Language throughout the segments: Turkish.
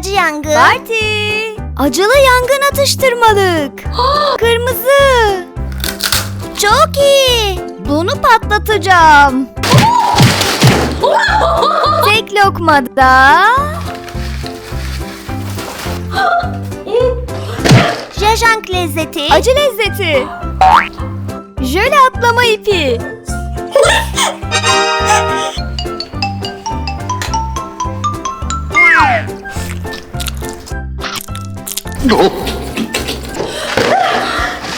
acı yangın. Parti. Acılı yangın atıştırmalık. Kırmızı. Çok iyi. Bunu patlatacağım. Tek lokmada. Jajank lezzeti. Acı lezzeti. Jöle atlama ipi.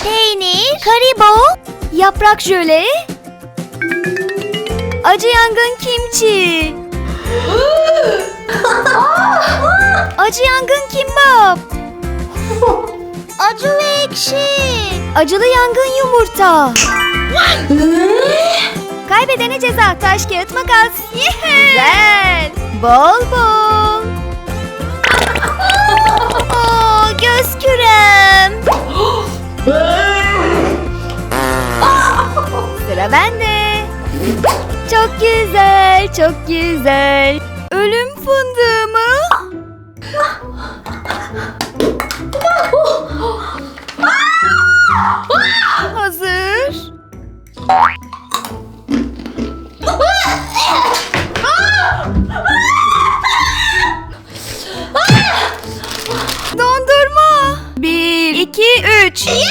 Peynir. Karibo. Yaprak jöle. Acı yangın kimçi. Acı yangın kimbap. Acı ve ekşi. Acılı yangın yumurta. Kaybedene ceza taş kağıt makas. Güzel. Bol bol. Göz kürem. Sıra bende. Çok güzel, çok güzel. Ölüm fındığı mı? Hazır. iki, üç.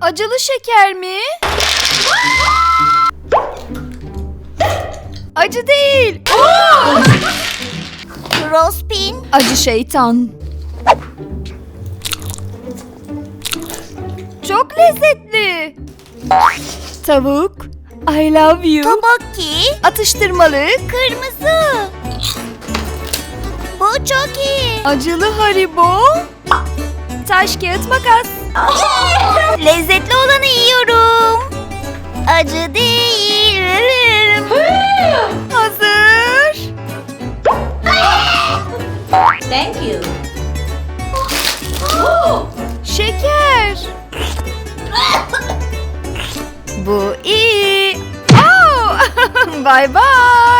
Acılı şeker mi? Acı değil. Rospin. Acı şeytan. Çok lezzetli. Tavuk. I love you. Tobokki. Atıştırmalık. Kırmızı. Bu çok iyi. Acılı haribo. Taş kağıt makas. Lezzetli olanı yiyorum. Acı değil. Hazır. Thank you. Şeker. Bu iyi. Oh! bye bye.